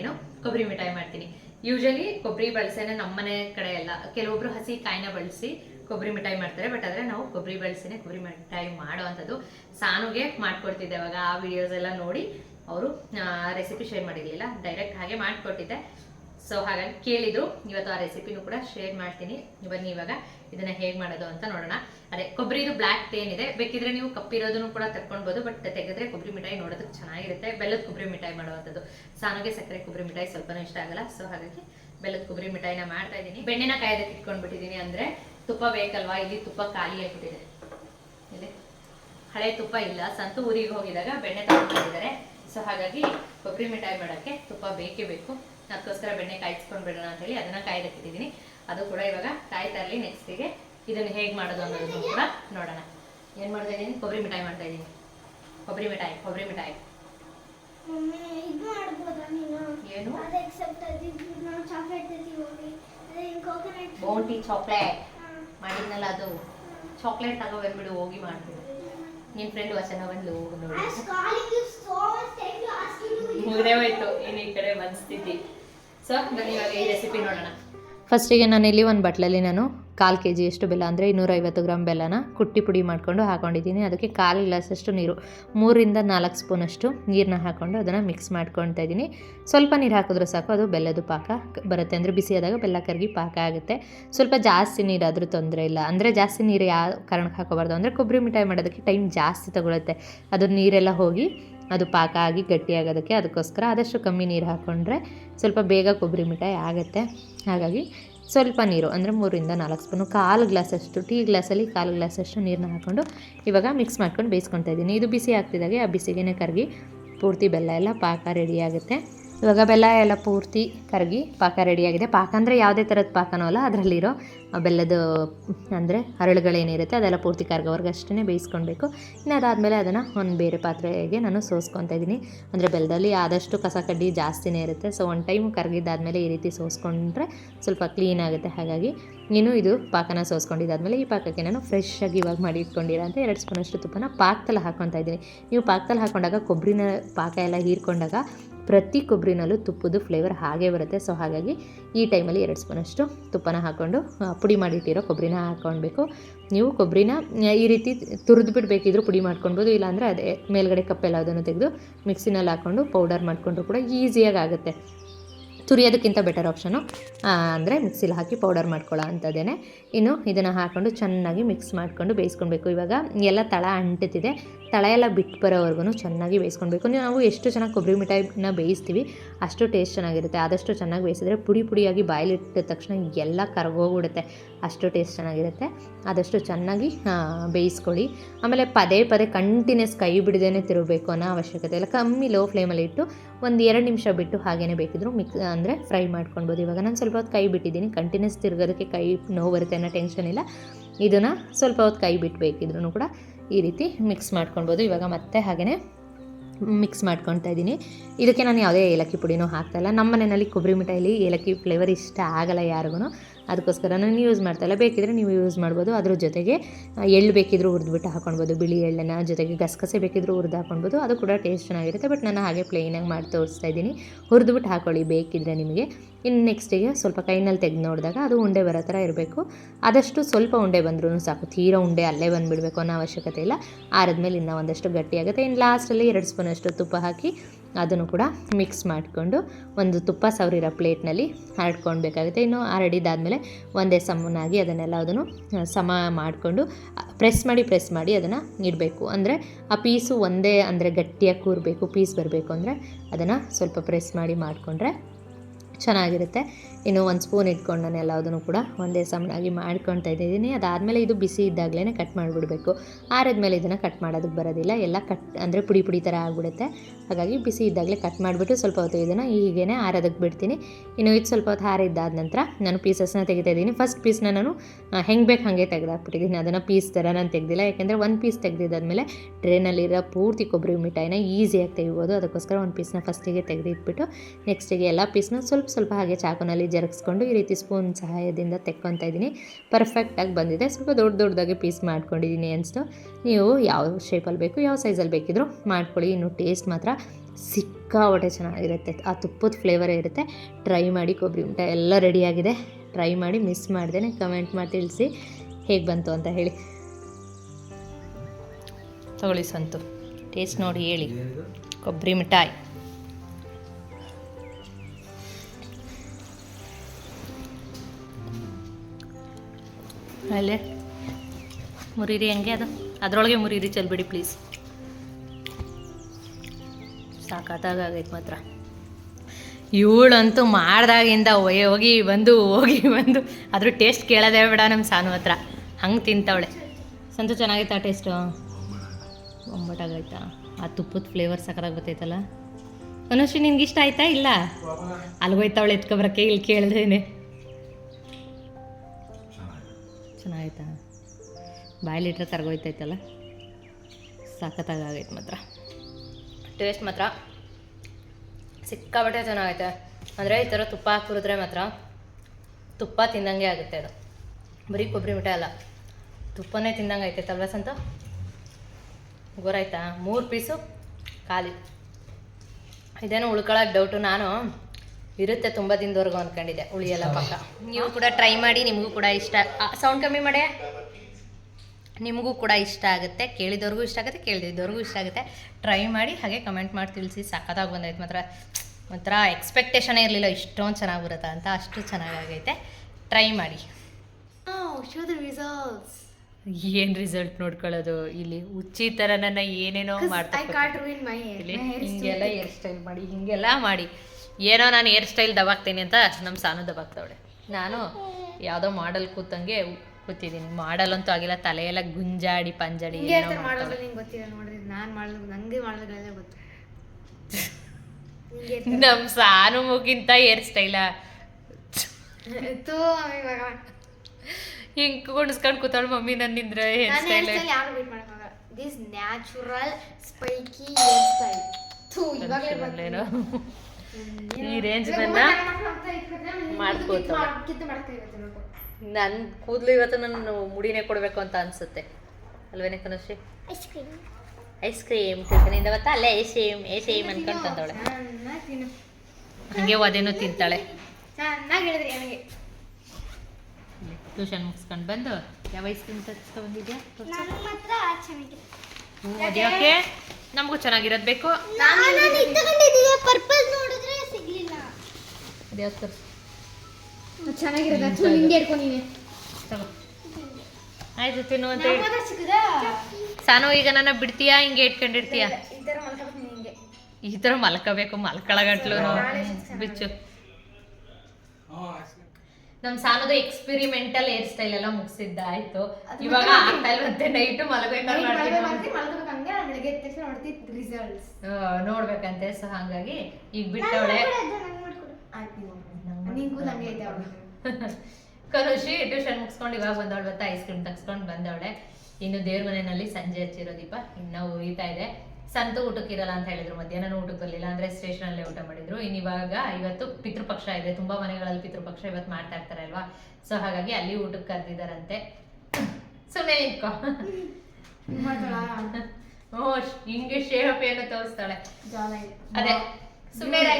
ಏನು, ಕೊಬ್ಬರಿ ಮಿಠಾಯಿ ಮಾಡ್ತೀನಿ. ಯೂಶಲಿ ಕೊಬ್ಬರಿ ಬಳಸೇನೆ ನಮ್ಮನೆ ಕಡೆ ಎಲ್ಲ. ಕೆಲವೊಬ್ರು ಹಸಿ ಕಾಯಿನ ಬಳಸಿ ಕೊಬ್ಬರಿ ಮಿಠಾಯಿ ಮಾಡ್ತಾರೆ. ಬಟ್ ಆದರೆ ನಾವು ಕೊಬ್ಬರಿ ಬಳಸಿನೇ ಕೊಬ್ಬರಿ ಮಿಠಾಯಿ ಮಾಡೋ ಅಂಥದ್ದು ಸಾನುಗೆ ಮಾಡ್ಕೊಡ್ತಿದ್ದೆ ಇವಾಗ. ಆ ವಿಡಿಯೋಸ್ ಎಲ್ಲ ನೋಡಿ ಅವರು ರೆಸಿಪಿ ಶೇರ್ ಮಾಡಿರಲಿಲ್ಲ. ಡೈರೆಕ್ಟ್ ಹಾಗೆ ಮಾಡಿಕೊಟ್ಟಿದ್ದೆ. ಸೊ ಹಾಗಾಗಿ ಕೇಳಿದ್ರು. ಇವತ್ತು ಆ ರೆಸಿಪಿನೂ ಕೂಡ ಶೇರ್ ಮಾಡ್ತೀನಿ. ಬನ್ನಿ ಇವಾಗ ಇದನ್ನ ಹೇಗೆ ಮಾಡೋದು ಅಂತ ನೋಡೋಣ. ಅದೇ ಕೊಬ್ಬರಿದು ಬ್ಲ್ಯಾಕ್ ಏನಿದೆ, ಬೇಕಿದ್ರೆ ನೀವು ಕಪ್ಪಿರೋದನ್ನು ಕೂಡ ತಕ್ಕೊಳ್ಬೋದು, ಬಟ್ ತೆಗೆದ್ರೆ ಕೊಬ್ಬರಿ ಮಿಠಾಯಿ ನೋಡೋದಕ್ಕೆ ಚೆನ್ನಾಗಿರುತ್ತೆ. ಬೆಲ್ಲದ ಕೊಬ್ಬರಿ ಮಿಠಾಯಿ ಮಾಡುವಂಥದ್ದು. ಸಾನುಗೆ ಸಕ್ಕರೆ ಕೊಬ್ಬರಿ ಮಿಠಾಯಿ ಸ್ವಲ್ಪನೂ ಇಷ್ಟ ಆಗಲ್ಲ. ಸೊ ಹಾಗಾಗಿ ಬೆಲ್ಲದ ಕೊಬ್ಬರಿ ಮಿಠಾಯಿನ ಮಾಡ್ತಾ ಇದ್ದೀನಿ. ಬೆಣ್ಣೆನ ಕಾಯೋದಕ್ಕೆ ಇಟ್ಕೊಂಡ್ಬಿಟ್ಟಿದ್ದೀನಿ ಅಂದರೆ ತುಪ್ಪ ಬೇಕಲ್ವಾ? ಇಲ್ಲಿ ತುಪ್ಪ ಖಾಲಿ ಆಗಿಬಿಟ್ಟಿದೆ. ಇಲ್ಲಿ ಹಳೆ ತುಪ್ಪ ಇಲ್ಲ. ಸಂತು ಊರಿಗೆ ಹೋಗಿದಾಗ ಬೆಣ್ಣೆ ತಗೊಂಡಿದ್ದಾರೆ ಸೊ ಹಾಗಾಗಿ ಕೊಬ್ಬರಿ ಮಿಠಾಯಿ ಮಾಡೋಕ್ಕೆ ತುಪ್ಪ ಬೇಕೇ ಬೇಕು. ಅದಕ್ಕೋಸ್ಕರ ಬೆಣ್ಣೆ ಕಾಯಿಸ್ಕೊಂಡು ಬಿಡೋಣ ಅಂತ ಹೇಳಿ ಅದನ್ನ ಕಾಯ್ದಕ್ಕಿದ್ದೀನಿ ಅದು ಕೂಡ ಇವಾಗ ಕಾಯ್ತಾ ಇರಲಿ ನೆಕ್ಸ್ಟಿಗೆ ಇದನ್ನು ಹೇಗೆ ಮಾಡೋದು ಅನ್ನೋದನ್ನು ಕೂಡ ನೋಡೋಣ. ಏನು ಮಾಡ್ತಾ ಇದ್ದೀನಿ? ಕೊಬ್ಬರಿ ಮಿಠಾಯಿ ಮಾಡ್ತಾ ಇದ್ದೀನಿ. ಕೊಬ್ಬರಿ ಮಿಠಾಯಿ ಕೊಬ್ಬರಿ ಮಿಠಾಯಿ. ಏನು? ಬೋಟಿ ಚಾಕ್ಲೇಟ್ ಮಾಡಿದ್ನಲ್ಲ ಅದು. ಚಾಕ್ಲೇಟ್ ತಗೋ ಬಂದ್ಬಿಡು ಹೋಗಿ ಮಾಡ್ತೀನಿ ನಿನ್ ಫ್ರೆಂಡ್ ವಚನ ಬಂದು ಹೋಗಿ ನೋಡಿ. ಮುಗಿದೇ ಹೋಯ್ತು. ಇನ್ನು ಈ ಕಡೆ ಮನ್ಸ್ತಿದ್ದಿ. ಸೊ ನಾನು ಇವಾಗ ಈ ರೆಸಿಪಿ ನೋಡೋಣ. ಫಸ್ಟಿಗೆ ನಾನಿಲ್ಲಿ ಒಂದು ಬಟ್ಲಲ್ಲಿ ನಾನು ಕಾಲು ಕೆ ಜಿಯಷ್ಟು ಬೆಲ್ಲ ಅಂದರೆ ಇನ್ನೂರೈವತ್ತು ಗ್ರಾಮ್ ಬೆಲ್ಲನ ಕುಟ್ಟಿ ಪುಡಿ ಮಾಡಿಕೊಂಡು ಹಾಕೊಂಡಿದ್ದೀನಿ. ಅದಕ್ಕೆ ಕಾಲು ಗ್ಲಾಸಷ್ಟು ನೀರು. ಮೂರಿಂದ ನಾಲ್ಕು ಸ್ಪೂನಷ್ಟು ನೀರನ್ನ ಹಾಕ್ಕೊಂಡು ಅದನ್ನು ಮಿಕ್ಸ್ ಮಾಡ್ಕೊಳ್ತಾ ಇದ್ದೀನಿ. ಸ್ವಲ್ಪ ನೀರು ಹಾಕಿದ್ರೆ ಸಾಕು, ಅದು ಬೆಲ್ಲದ ಪಾಕ ಬರುತ್ತೆ ಅಂದರೆ ಬಿಸಿಯಾದಾಗ ಬೆಲ್ಲ ಕರಗಿ ಪಾಕ ಆಗುತ್ತೆ. ಸ್ವಲ್ಪ ಜಾಸ್ತಿ ನೀರಾದರೂ ತೊಂದರೆ ಇಲ್ಲ. ಅಂದರೆ ಜಾಸ್ತಿ ನೀರು ಯಾವ ಕಾರಣಕ್ಕೆ ಹಾಕೋಬಾರ್ದು ಅಂದರೆ ಕೊಬ್ಬರಿ ಮಿಠಾಯಿ ಮಾಡೋದಕ್ಕೆ ಟೈಮ್ ಜಾಸ್ತಿ ತಗೊಳುತ್ತೆ. ಅದು ನೀರೆಲ್ಲ ಹೋಗಿ ಅದು ಪಾಕ ಆಗಿ ಗಟ್ಟಿಯಾಗೋದಕ್ಕೆ ಅದಕ್ಕೋಸ್ಕರ ಆದಷ್ಟು ಕಮ್ಮಿ ನೀರು ಹಾಕ್ಕೊಂಡ್ರೆ ಸ್ವಲ್ಪ ಬೇಗ ಕೊಬ್ಬರಿ ಮಿಠಾಯಿ ಆಗುತ್ತೆ. ಹಾಗಾಗಿ ಸ್ವಲ್ಪ ನೀರು, ಅಂದರೆ ಮೂರಿಂದ ನಾಲ್ಕು ಸ್ಪೂನು ಕಾಲು ಗ್ಲಾಸಷ್ಟು, ಟೀ ಗ್ಲಾಸಲ್ಲಿ ಕಾಲು ಗ್ಲಾಸಷ್ಟು ನೀರನ್ನ ಹಾಕ್ಕೊಂಡು ಇವಾಗ ಮಿಕ್ಸ್ ಮಾಡ್ಕೊಂಡು ಬೇಯಿಸ್ಕೊತಾ ಇದ್ದೀನಿ. ಇದು ಬಿಸಿ ಆಗ್ತಿದ್ದಾಗೆ ಆ ಬಿಸಿಗೆ ಕರಗಿ ಪೂರ್ತಿ ಬೆಲ್ಲ ಎಲ್ಲ ಪಾಕ ರೆಡಿ ಆಗುತ್ತೆ. ಇವಾಗ ಬೆಲ್ಲ ಎಲ್ಲ ಪೂರ್ತಿ ಕರಗಿ ಪಾಕ ರೆಡಿಯಾಗಿದೆ. ಪಾಕ ಅಂದರೆ ಯಾವುದೇ ಥರದ ಪಾಕನೂ ಅಲ್ಲ, ಅದರಲ್ಲಿರೋ ಬೆಲ್ಲದ ಅಂದರೆ ಹರಳುಗಳೇನಿರುತ್ತೆ ಅದೆಲ್ಲ ಪೂರ್ತಿ ಕರ್ಗೋವರೆಗೆ ಅಷ್ಟೇ ಬೇಯಿಸ್ಕೊಳ್ಬೇಕು. ಇನ್ನು ಅದಾದಮೇಲೆ ಅದನ್ನು ಒಂದು ಬೇರೆ ಪಾತ್ರೆಗೆ ನಾನು ಸೋಸ್ಕೊತಾ ಇದ್ದೀನಿ. ಅಂದರೆ ಬೆಲ್ಲದಲ್ಲಿ ಆದಷ್ಟು ಕಸ ಕಡ್ಡಿ ಜಾಸ್ತಿನೇ ಇರುತ್ತೆ. ಸೊ ಒಂದು ಟೈಮ್ ಕರಗಿದ್ದಾದಮೇಲೆ ಈ ರೀತಿ ಸೋಸ್ಕೊಂಡ್ರೆ ಸ್ವಲ್ಪ ಕ್ಲೀನ್ ಆಗುತ್ತೆ. ಹಾಗಾಗಿ ನೀನು ಇದು ಪಾಕನ ಸೋಸ್ಕೊಂಡಿದ್ದಾದಮೇಲೆ ಈ ಪಾಕಕ್ಕೆ ನಾನು ಫ್ರೆಶ್ ಆಗಿ ಇವಾಗ ಮಾಡಿ ಇಟ್ಕೊಂಡಿರೋ ಅಂತ ಎರಡು ಸ್ಪೂನಷ್ಟು ತುಪ್ಪನ ಪಾಕದಲ್ಲಿ ಹಾಕ್ಕೊತಾ ಇದ್ದೀನಿ. ನೀವು ಪಾಕದಲ್ಲಿ ಹಾಕೊಂಡಾಗ ಕೊಬ್ಬರಿನ ಪಾಕ ಎಲ್ಲ ಹೀರ್ಕೊಂಡಾಗ ಪ್ರತಿ ಕೊಬ್ಬರಿನಲ್ಲೂ ತುಪ್ಪದ ಫ್ಲೇವರ್ ಹಾಗೆ ಬರುತ್ತೆ. ಸೊ ಹಾಗಾಗಿ ಈ ಟೈಮಲ್ಲಿ ಎರಡು ಸ್ಪೂನಷ್ಟು ತುಪ್ಪನ ಹಾಕ್ಕೊಂಡು ಪುಡಿ ಮಾಡಿಟ್ಟಿರೋ ಕೊಬ್ಬರಿನ ಹಾಕ್ಕೊಳ್ಬೇಕು ನೀವು ಕೊಬ್ಬರಿನ ಈ ರೀತಿ ತುರಿದು ಬಿಡಬೇಕಿದ್ರು ಪುಡಿ ಮಾಡ್ಕೊಳ್ಬೋದು. ಇಲ್ಲಾಂದರೆ ಅದೇ ಮೇಲ್ಗಡೆ ಕಪ್ಪೆಲ್ಲ ಅದನ್ನು ತೆಗೆದು ಮಿಕ್ಸಿನಲ್ಲಿ ಹಾಕ್ಕೊಂಡು ಪೌಡರ್ ಮಾಡಿಕೊಂಡ್ರು ಕೂಡ ಈಸಿಯಾಗಿ ಆಗುತ್ತೆ. ತುರಿಯೋದಕ್ಕಿಂತ ಬೆಟರ್ ಆಪ್ಷನು ಅಂದರೆ ಮಿಕ್ಸಿಲಿ ಹಾಕಿ ಪೌಡರ್ ಮಾಡ್ಕೊಳ್ಳೋ ಅಂಥದ್ದೇನೆ. ಇನ್ನು ಇದನ್ನು ಹಾಕ್ಕೊಂಡು ಚೆನ್ನಾಗಿ ಮಿಕ್ಸ್ ಮಾಡಿಕೊಂಡು ಬೇಯಿಸ್ಕೊಳ್ಬೇಕು. ಇವಾಗ ಎಲ್ಲ ತಳ ಅಂಟುತ್ತಿದೆ ತಳ ಎಲ್ಲ ಬಿಟ್ಟು ಬರೋವರೆಗೂ ಚೆನ್ನಾಗಿ ಬೇಯಿಸ್ಕೊಳ್ಬೇಕು. ನೀವು ಎಷ್ಟು ಚೆನ್ನಾಗಿ ಕೊಬ್ಬರಿ ಮಿಠಾಯಿನ ಬೇಯಿಸ್ತೀವಿ, ಅಷ್ಟು ಟೇಸ್ಟ್ ಚೆನ್ನಾಗಿರುತ್ತೆ. ಆದಷ್ಟು ಚೆನ್ನಾಗಿ ಬೇಯಿಸಿದ್ರೆ ಪುಡಿ ಪುಡಿಯಾಗಿ ಬಾಯಲ್ಲಿಟ್ಟ ತಕ್ಷಣ ಎಲ್ಲ ಕರಗೋಗ್ಬಿಡುತ್ತೆ. ಅಷ್ಟು ಟೇಸ್ಟ್ ಚೆನ್ನಾಗಿರುತ್ತೆ. ಆದಷ್ಟು ಚೆನ್ನಾಗಿ ಬೇಯಿಸ್ಕೊಳ್ಳಿ. ಆಮೇಲೆ ಪದೇ ಪದೇ ಕಂಟಿನ್ಯೂಸ್ ಕೈ ಬಿಡದೇನೆ ತಿರುಗಬೇಕು ಅನ್ನೋ ಅವಶ್ಯಕತೆ ಇಲ್ಲ. ಕಮ್ಮಿ ಲೋ ಫ್ಲೇಮಲ್ಲಿ ಇಟ್ಟು ಒಂದು ಎರಡು ನಿಮಿಷ ಬಿಟ್ಟು ಹಾಗೇ ಬೇಕಿದ್ರು ಮಿಕ್ಸ್ ಅಂದರೆ ಫ್ರೈ ಮಾಡ್ಕೊಳ್ಬೋದು. ಇವಾಗ ನಾನು ಸ್ವಲ್ಪ ಹೊತ್ತು ಕೈ ಬಿಟ್ಟಿದ್ದೀನಿ. ಕಂಟಿನ್ಯೂಸ್ ತಿರ್ಗೋದಕ್ಕೆ ಕೈ ನೋವು ಬರುತ್ತೆ ಅನ್ನೋ ಟೆನ್ಷನ್ ಇಲ್ಲ. ಇದನ್ನು ಸ್ವಲ್ಪ ಹೊತ್ತು ಕೈ ಬಿಟ್ಟು ಕೂಡ ಈ ರೀತಿ ಮಿಕ್ಸ್ ಮಾಡ್ಕೊಳ್ಬೋದು. ಇವಾಗ ಮತ್ತೆ ಹಾಗೆಯೇ ಮಿಕ್ಸ್ ಮಾಡ್ಕೊಳ್ತಾ ಇದ್ದೀನಿ. ಇದಕ್ಕೆ ನಾನು ಯಾವುದೇ ಏಲಕ್ಕಿ ಪುಡಿನೂ ಹಾಕ್ತಾಯಿಲ್ಲ ನಮ್ಮ ಮನೆಯಲ್ಲಿ ಕೊಬ್ಬರಿ ಮಿಠಾಯಿಲಿ ಏಲಕ್ಕಿ ಫ್ಲೇವರ್ ಇಷ್ಟ ಆಗಲ್ಲ ಯಾರಿಗೂ ಅದಕ್ಕೋಸ್ಕರ ನಾನು ಯೂಸ್ ಮಾಡ್ತಾಯಿಲ್ಲ ಬೇಕಿದ್ರೆ ನೀವು ಯೂಸ್ ಮಾಡ್ಬೋದು. ಅದ್ರ ಜೊತೆಗೆ ಎಳ್ಳು ಬೇಕಿದ್ರೂ ಹುರಿದ್ಬಿಟ್ಟು ಹಾಕೊಳ್ಬೋದು. ಬಿಳಿ ಎಳ್ಳನ್ನು ಜೊತೆಗೆ ಗಸಗಸೆ ಬೇಕಿದ್ರೂ ಹುರಿದು ಹಾಕೊಳ್ಬೋದು. ಅದು ಕೂಡ ಟೇಸ್ಟ್ ಚೆನ್ನಾಗಿರುತ್ತೆ. ಬಟ್ ನಾನು ಹಾಗೆ ಪ್ಲೇನಾಗಿ ಮಾಡಿ ತೋರಿಸ್ತಾ ಇದ್ದೀನಿ. ಹುರಿದ್ಬಿಟ್ಟು ಹಾಕೊಳ್ಳಿ. ಬೇಕಿದ್ರೆ ನಿಮಗೆ. ಇನ್ನು ನೆಕ್ಸ್ಟಿಗೆ ಸ್ವಲ್ಪ ಕೈನಲ್ಲಿ ತೆಗೆದು ನೋಡಿದಾಗ ಅದು ಉಂಡೆ ಬರೋ ಥರ ಇರಬೇಕು. ಆದಷ್ಟು ಸ್ವಲ್ಪ ಉಂಡೆ ಬಂದ್ರೂ ಸಾಕು. ತೀರಾ ಉಂಡೆ ಅಲ್ಲೇ ಬಂದುಬಿಡಬೇಕು ಅನ್ನೋ ಅವಶ್ಯಕತೆ ಇಲ್ಲ. ಆರಿದ್ಮೇಲೆ ಇನ್ನೂ ಒಂದಷ್ಟು ಗಟ್ಟಿಯಾಗುತ್ತೆ. ಇನ್ನು ಲಾಸ್ಟಲ್ಲಿ ಎರಡು ಸ್ಪೂನಷ್ಟು ತುಪ್ಪ ಹಾಕಿ ಅದನ್ನು ಕೂಡ ಮಿಕ್ಸ್ ಮಾಡಿಕೊಂಡು ಒಂದು ತುಪ್ಪ ಸವರಿರೋ ಪ್ಲೇಟ್ನಲ್ಲಿ ಹರಡ್ಕೊಳ್ಬೇಕಾಗುತ್ತೆ ಇನ್ನು ಹರಡಿದಾದ್ಮೇಲೆ ಒಂದೇ ಸಮನಾಗಿ ಅದನ್ನೆಲ್ಲ ಅದನ್ನು ಸಮ ಮಾಡಿಕೊಂಡು ಪ್ರೆಸ್ ಮಾಡಿ ಪ್ರೆಸ್ ಮಾಡಿ ಅದನ್ನು ಇಡಬೇಕು. ಅಂದರೆ ಆ ಪೀಸು ಒಂದೇ, ಅಂದರೆ ಗಟ್ಟಿಯಾಗಿ ಕೂರಬೇಕು, ಪೀಸ್ ಬರಬೇಕು ಅಂದರೆ ಅದನ್ನು ಸ್ವಲ್ಪ ಪ್ರೆಸ್ ಮಾಡಿ ಮಾಡಿಕೊಂಡ್ರೆ ಚೆನ್ನಾಗಿರುತ್ತೆ. ಇನ್ನು ಒಂದು ಸ್ಪೂನ್ ಇಟ್ಕೊಂಡು ನಾನು ಎಲ್ಲದನ್ನು ಕೂಡ ಒಂದೇ ಸಮನಾಗಿ ಮಾಡ್ಕೊತಾ ಇದ್ದೀನಿ. ಅದಾದಮೇಲೆ ಇದು ಬಿಸಿ ಇದ್ದಾಗಲೇ ಕಟ್ ಮಾಡಿಬಿಡಬೇಕು. ಆರಿದ್ಮೇಲೆ ಇದನ್ನು ಕಟ್ ಮಾಡೋದಕ್ಕೆ ಬರೋದಿಲ್ಲ. ಎಲ್ಲ ಕಟ್ ಅಂದರೆ ಪುಡಿ ಪುಡಿ ಥರ ಆಗಿಬಿಡುತ್ತೆ. ಹಾಗಾಗಿ ಬಿಸಿ ಇದ್ದಾಗಲೇ ಕಟ್ ಮಾಡಿಬಿಟ್ಟು ಸ್ವಲ್ಪ ಹೊತ್ತು ಇದನ್ನು ಹೀಗೇ ಆರೋದಕ್ಕೆ ಬಿಡ್ತೀನಿ. ಇನ್ನು ಇದು ಸ್ವಲ್ಪ ಹೊತ್ತು ಹಾರಿದ್ದಾದ ನಂತರ ನಾನು ಪೀಸಸ್ನ ತೆಗಿತಾ ಇದ್ದೀನಿ. ಫಸ್ಟ್ ಪೀಸ್ನ ನಾನು ಹೆಂಗೆ ಬೇಕು ಹಾಗೆ ತೆಗೆದಾಕ್ಬಿಟ್ಟಿದ್ದೀನಿ. ಅದನ್ನು ಪೀಸ್ ಥರ ನಾನು ತೆಗೆದಿಲ್ಲ. ಯಾಕೆಂದರೆ ಒಂದು ಪೀಸ್ ತೆಗೆದಿದ್ದಾದಮೇಲೆ ಟ್ರೇನಲ್ಲಿರೋ ಪೂರ್ತಿ ಕೊಬ್ಬರಿ ಮಿಠಾಯಿನ ಈಸಿಯಾಗಿ ತೆಗಿಬೋದು. ಅದಕ್ಕೋಸ್ಕರ ಒಂದು ಪೀಸ್ನ ಫಸ್ಟಿಗೆ ತೆಗೆದಿಟ್ಬಿಟ್ಟು ನೆಕ್ಸ್ಟಿಗೆ ಎಲ್ಲ ಪೀಸ್ನ ಸ್ವಲ್ಪ ಸ್ವಲ್ಪ ಹಾಗೆ ಚಾಕುನಲ್ಲಿ ಜರುಗಿಸ್ಕೊಂಡು ಈ ರೀತಿ ಸ್ಪೂನ್ ಸಹಾಯದಿಂದ ತೆಕ್ಕೊತಾ ಇದ್ದೀನಿ. ಪರ್ಫೆಕ್ಟಾಗಿ ಬಂದಿದೆ. ಸ್ವಲ್ಪ ದೊಡ್ಡ ದೊಡ್ಡದಾಗಿ ಪೀಸ್ ಮಾಡ್ಕೊಂಡಿದ್ದೀನಿ ಅನಿಸ್ತು. ನೀವು ಯಾವ ಶೇಪಲ್ಲಿ ಬೇಕು ಯಾವ ಸೈಜಲ್ಲಿ ಬೇಕಿದ್ರು ಮಾಡ್ಕೊಳ್ಳಿ. ಇನ್ನು ಟೇಸ್ಟ್ ಮಾತ್ರ ಸಿಕ್ಕಾಪಟ್ಟೆ ಚೆನ್ನಾಗಿರುತ್ತೆ. ಆ ತುಪ್ಪದ ಫ್ಲೇವರ್ ಇರುತ್ತೆ. ಟ್ರೈ ಮಾಡಿ ಕೊಬ್ಬರಿ ಮಿಠಾಯಿ ಎಲ್ಲ ರೆಡಿಯಾಗಿದೆ ಟ್ರೈ ಮಾಡಿ ಮಿಸ್ ಮಾಡ್ದೇನೆ. ಕಮೆಂಟ್ ಮಾಡಿ ತಿಳಿಸಿ. ಹೇಗೆ ಬಂತು ಅಂತ ಹೇಳಿ. ತಗೊಳ್ಳಿ ಸಂತು. ಟೇಸ್ಟ್ ನೋಡಿ ಹೇಳಿ. ಕೊಬ್ಬರಿ ಮಿಠಾಯಿ. ಅಲ್ಲೇ. ಮುರಿರಿ ಹಂಗೆ ಅದು. ಅದರೊಳಗೆ ಮುರಿರಿ ಚೆಲ್ಬಿಡಿ ಪ್ಲೀಸ್ ಸಾಕಾಗೈತೆ ಮಾತ್ರ. ಇವಳಂತೂ ಮಾಡ್ದಾಗಿಂದ ಹೋಗಿ ಬಂದು ಹೋಗಿ ಬಂದು ಅದ್ರ ಟೇಸ್ಟ್ ಕೇಳೋದೇ ಬೇಡ ನಮ್ಮ ಸಾನು ಹತ್ರ. ಹಂಗೆ ತಿಂತವಳೆ. ಸಂತು ಚೆನ್ನಾಗೈತಾ ಟೇಸ್ಟು ಒಂಬಟ್ಟಾಗೈತಾ ಆ ತುಪ್ಪದ ಫ್ಲೇವರ್ ಸಕ್ಕತ್ತಾಗಿ ಬರ್ತೈತಲ್ಲ. ಅನುಷ್ಠಿ ನಿನ್ಗೆ ಇಷ್ಟ ಆಯ್ತಾ ಇಲ್ಲ? ಅಲ್ಗೋಯ್ತವಳೆ ಎತ್ಕೊಬರಕ್ಕೆ ಇಲ್ಲಿ ಕೇಳಿದೇನೆ. ಚೆನ್ನಾಗೈತಾ? ಬಾಯಲ್ಲಿಟ್ರೆ ಕರ್ಗೋಯ್ತೈತಲ್ಲ? ಸಖತ್ತಾಗೈತೆ ಮಾತ್ರ. ಟೇಸ್ಟ್ ಮಾತ್ರ. ಸಿಕ್ಕಾಬಟ್ಟೆ ಚೆನ್ನಾಗೈತೆ. ಅಂದರೆ ಈ ಥರ ತುಪ್ಪ ಹಾಕಿದ್ರೆ ಮಾತ್ರ ತುಪ್ಪ ತಿಂದಂಗೆ ಆಗುತ್ತೆ ಅದು. ಬರೀ ಕೊಬ್ಬರಿ ಮಿಠಾಯಿ ಅಲ್ಲ. ತುಪ್ಪನೇ ತಿಂದಂಗೆ ಐತೆ ತಲ್ವಾಸ್ ಅಂತ? ಗೊರಾಯ್ತಾ? ಮೂರು ಪೀಸು ಖಾಲಿ. ಇದೇನೋ ಉಳ್ಕೊಳ್ಳೋಕೆ ಡೌಟು ನಾನು. ಇರುತ್ತೆ ತುಂಬ ದಿನದವರೆಗೂ ಅನ್ಕೊಂಡಿದೆ ಉಳಿಯಲ್ಲ ಪಕ್ಕ ನೀವು ಕೂಡ ಟ್ರೈ ಮಾಡಿ ನಿಮಗೂ ಕೂಡ ಇಷ್ಟ ಸೌಂಡ್ ಕಮ್ಮಿ ಮಾಡಿ. ನಿಮಗೂ ಕೂಡ ಇಷ್ಟ ಆಗುತ್ತೆ ಕೇಳಿದವ್ರಿಗೂ ಇಷ್ಟ ಆಗುತ್ತೆ ಕೇಳಿದವ್ರಿಗೂ ಇಷ್ಟ ಆಗುತ್ತೆ. ಟ್ರೈ ಮಾಡಿ ಹಾಗೆ ಕಮೆಂಟ್ ಮಾಡಿ ತಿಳಿಸಿ ಸಖತ್ತಾಗಿ ಬಂದೈತೆ ಮಾತ್ರ. ಒಂಥರ ಎಕ್ಸ್ಪೆಕ್ಟೇಷನೇ ಇರಲಿಲ್ಲ ಇಷ್ಟೊಂದು ಚೆನ್ನಾಗಿ ಬರುತ್ತಾ ಅಂತ ಅಷ್ಟು ಚೆನ್ನಾಗಾಗೈತೆ. ಟ್ರೈ ಮಾಡಿ.
ರಿಸಲ್ಟ್ಸ್.
ಏನ್ ರಿಸಲ್ಟ್ ನೋಡ್ಕೊಳ್ಳೋದು? ಇಲ್ಲಿ ಉಚ್ಚಿ ತರ ನನ್ನ ಏನೇನೋ
ಮಾಡ್ತಾರೆ
ಹಿಂಗೆಲ್ಲ ಹೇರ್ ಸ್ಟೈಲ್ ಮಾಡಿ ಹಿಂಗೆಲ್ಲ ಮಾಡಿ. ಏನೋ ನಾನು ಹೇರ್ ಸ್ಟೈಲ್ ದಬಾಕ್ತೀನಿ ಅಂತ ನಮ್ಮ ಸಾನು ದಬಾಕ್ತವಳೆ ನಾನು ಯಾವುದೋ ಮಾಡಲ್ ಕೂತಂಗೆ ಕೂತಿದ್ದೀನಿ. ಮಾಡಲ್ ಅಂತೂ ಆಗಿಲ್ಲ ತಲೆಯೆಲ್ಲ ಗುಂಜಾಡಿ ಪಂಜಾಡಿ ಏನೋ
ಗೊತ್ತಿಲ್ಲ ನೋಡ್ರಿ. ನಾನು ಮಾಡೋದು ನಂಗೆ ಮಾಡೋದ್ರಲ್ಲೇ ಗೊತ್ತು. ಹಿಂಗೆ
ನಮ್ ಸಾನು ಮುಗಿಂತ ಹೇರ್ ಸ್ಟೈಲ.
ತೂ ಇವಾಗ
ಹಿಂಗ್ ಕುಣಿಸ್ಕೊಂಡು ಕೂತಾಳು ಮಮ್ಮಿ ನನ್ನಿಂದ್ರೆ ಹೇರ್
ನನ್ನ
ಸ್ಟೈಲ್
ಹೇರ್ ಸ್ಟೈಲ್. ಯಾರು ಬಿಟ್ ಮಾಡೋಕ್ಕಾಗಲ್ಲ this natural spiky hair style ಥೂ ಇವಾಗಲೇ
ಈ ರೇಂಜ್ ನನ್ನ
ಇರುತ್ತೆ
ನನ್ನ ಕೂದಲು ಇವತ್ತು ನಾನು ಮುಡಿನೇ ಕೊಡಬೇಕು ಅಂತ ಅನ್ಸುತ್ತೆ. ಅಲ್ವೇನೆ ಕನಶ್ರೀ
ಐಸ್ ಕ್ರೀಮ್
ಐಸ್ ಕ್ರೀಮ್ ಟ್ಯೂಷನಿಂದ ಗೊತ್ತಾ? ಅಲ್ಲೇ ಐಸ್ ಕ್ರೀಮ್ ಐಸ್ ಕ್ರೀಮ್ ಅನ್ಕೊಂಡ್ ತಂದವಳೆ ಹಂಗೆ ಒದೇನು ತಿಂತಾಳೆ.
ಚೆನ್ನಾಗಿ ಹೇಳಿದ್ರಿ ನನಗೆ.
ಟ್ಯೂಷನ್ ಮುಗಿಸ್ಕೊಂಡು ಬಂದು ಯಾವ ಐಸ್ ಕ್ರೀಮ್ ತರಿಸ್ಕೊಂಡ್ಬಂದಿದ್ಯಾ ಅದ್ಯಾಕೆ? ನಮಗೂ ಚೆನ್ನಾಗಿರೋದು ಬೇಕು.
ಚೆನ್ನಾಗಿರೋದು. ಹಿಂಗೆ
ತಗೋ. ಆಯ್ತು ತಿನ್ನು ಅಂತ ಸಾನು ಈಗ ನಾನು ಬಿಡ್ತೀಯಾ? ಹಿಂಗೆ ಇಟ್ಕೊಂಡಿರ್ತೀಯಾ?
ಈ ಥರ ಮಲ್ಕೋಬೇಕು ಹಿಂಗೆ
ಈ ಥರ ಮಲ್ಕೋಬೇಕು ಮಲ್ಕೊಳಗಟ್ಲು ಬಿಚ್ಚು. ನಮ್ ಸಾನದ ಎಕ್ಸ್ಪಿರಿಮೆಂಟಲ್ ಹೇರ್ ಸ್ಟೈಲ್ ಎಲ್ಲ ಮುಗಿಸಿದ್ದ
ಆಯ್ತು.
ಇವಾಗ
ಮತ್ತೆ?
ಆಗ್ತಾ ಇಲ್ವಂತೆ ನೈಟ್
ರಿಸಲ್ಟ್ಸ್
ನೋಡ್ಬೇಕಂತೆ ಸೊ ಹಂಗಾಗಿ ಈಗ ಬಿಟ್ಟವಳೆ. ಕಲುಷಿ ಟ್ಯೂಷನ್ ಮುಗಿಸ್ಕೊಂಡು ಇವಾಗ ಬಂದವಳು ಬತ್ತ ಐಸ್ ಕ್ರೀಮ್ ತಗ್ಸ್ಕೊಂಡು ಬಂದವಳೆ. ಇನ್ನು ದೇವ್ರ ಮನೆಯಲ್ಲಿ ಸಂಜೆ ಹಚ್ಚಿರೋ ದೀಪ ಇನ್ನ ಉರಿತಾ ಇದೆ. ಸಂತು ಊಟಕ್ಕೆ ಇರಲ್ಲ ಅಂತ ಹೇಳಿದ್ರು ಮಧ್ಯಾಹ್ನ ಊಟಕ್ಕೆ ಬರಲಿಲ್ಲ ಅಂದ್ರೆ ಸ್ಟೇಷನ್ ಅಲ್ಲೇ ಊಟ ಮಾಡಿದ್ರು. ಇನ್ನು ಇವಾಗ ಇವತ್ತು ಪಿತೃಪಕ್ಷ ಇದೆ ತುಂಬಾ ಮನೆಗಳಲ್ಲಿ ಪಿತೃಪಕ್ಷ ಇವತ್ತು ಮಾಡ್ತಾ ಇರ್ತಾರೆ ಅಲ್ವಾ? ಸೊ ಹಾಗಾಗಿ ಅಲ್ಲಿ ಊಟಕ್ಕೆ ಕರೆದಿದ್ದಾರಂತೆ ಸುಮ್ಮನೆ ನಿಂತ್ಕೋ. ಓ ಹಿಂಗೆ ಶೇಪ್ ಏನೋ ತೋರಿಸ್ತಾಳೆ ಅದೇ ಸುಮ್ಮನೆ.